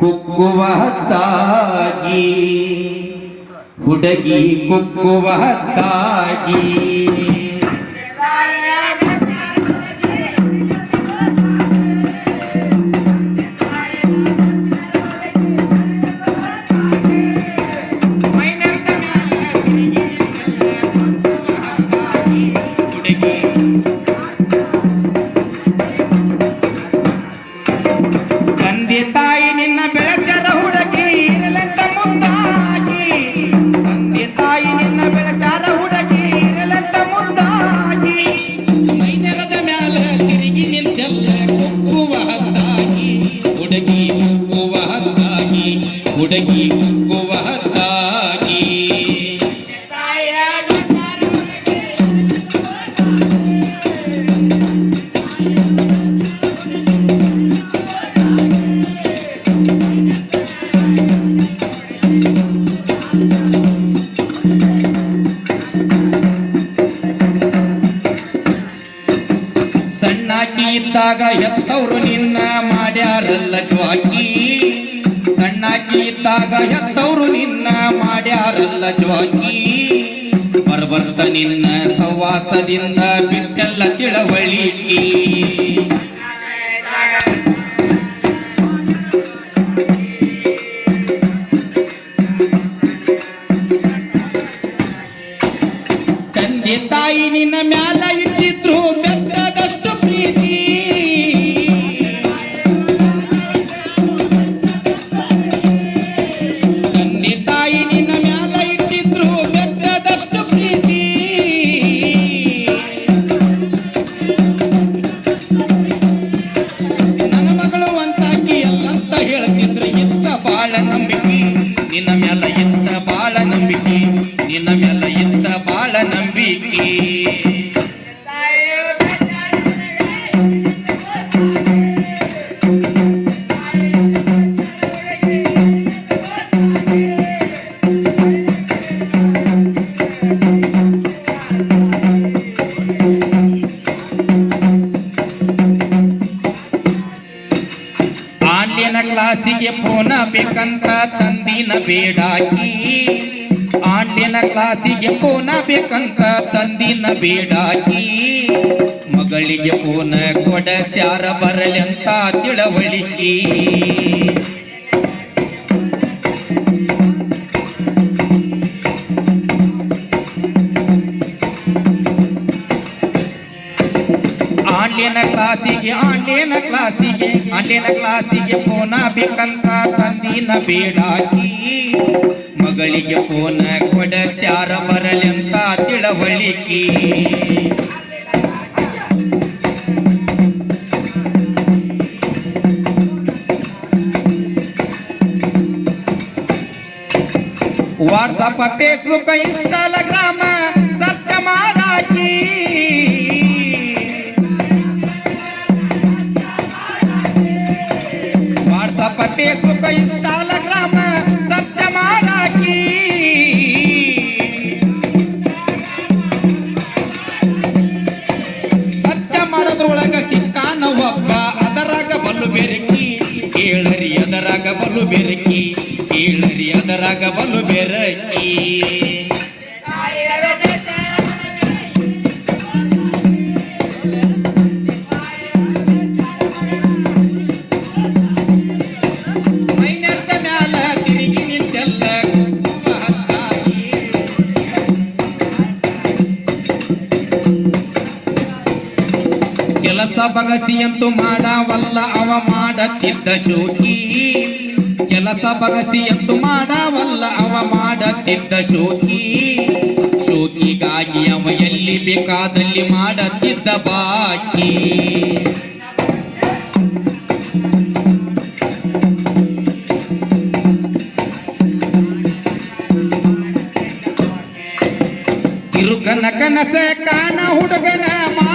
ಕುಕ್ಕುವ ಹತ್ತಾಗಿ ಹುಡುಗಿ ಕುಕ್ಕುವ ಹತ್ತಾಗಿ. ಹುಡುಗಿ ಕುಕ್ಕುವ ಹತ್ತಾಗಿ ಸಣ್ಣಾಕಿ ಇದ್ದಾಗ ಎತ್ತವ್ರು ನಿನ್ನ ಮಾಡ್ಯಾರಲ್ಲ ಜ್ವಾಕಿ ಇದ್ದಾಗ ಎತ್ತವ್ರು ನಿನ್ನ ಮಾಡ್ಯಾರಲ್ಲ ಜೋಕಿ ಬರ್ಬರ್ತ ನಿನ್ನ ಸವಾಸದಿಂದ ಬಿಟ್ಟೆಲ್ಲ ತಿಳವಳಿಕಿ. і на ಕ್ಲಾಸಿಗೆ ಫೋನ ಬೇಕಂತ ತಂದಿನ ಬೇಡಾಕಿ. ಆಂಡಿನ ಕ್ಲಾಸಿಗೆ ಫೋನ ಬೇಕಂತ ತಂದಿನ ಬೇಡಾಕಿ. ಮಗಳಿಗೆ ಫೋನ ಕೊಡಸ್ಯಾರ ಬರಲಿ ಅಂತ ತಿಳವಳಿಕೆ. ಕ್ಲಾಸಿಗೆ ಆನ್ಲೈನ್ ಕ್ಲಾಸಿಗೆ ಆನ್ಲೈನ್ ಕ್ಲಾಸಿಗೆ ಫೋನ ಬೇಕಂತ ತಂದಿನ ಬೇಡಾಕಿ ಮಗಳಿಗೆ ಫೋನ ಕೊಡಸ್ಯಾರ ಬರಲಿ ಅಂತ ತಿಳವಳಿಕೆ ವಾಟ್ಸಪ್ ಫೇಸ್ಬುಕ್ ಇನ್ಸ್ಟಾಗ್ರಾಮ ಸರ್ಚ್ ಮಾಡಾಕಿ pra Facebook, pra Instagram. ಬಗಸಿಯಂತೂ ಮಾಡವಲ್ಲ ಅವ ಮಾಡತ್ತಿದ್ದ ಶೋಕಿ. ಕೆಲಸ ಬಗಸಿಯಂತೂ ಮಾಡವಲ್ಲ ಅವ ಮಾಡತ್ತಿದ್ದ ಶೋಕಿ. ಶೋಕಿಗಾಗಿ ಅವ ಎಲ್ಲಿ ಬೇಕಾದಲ್ಲಿ ಮಾಡತ್ತಿದ್ದ ಬಾಕಿ. ತಿರುಗನ ಕನಸ ಕಾಣ ಹುಡುಗನ ಮಾಡ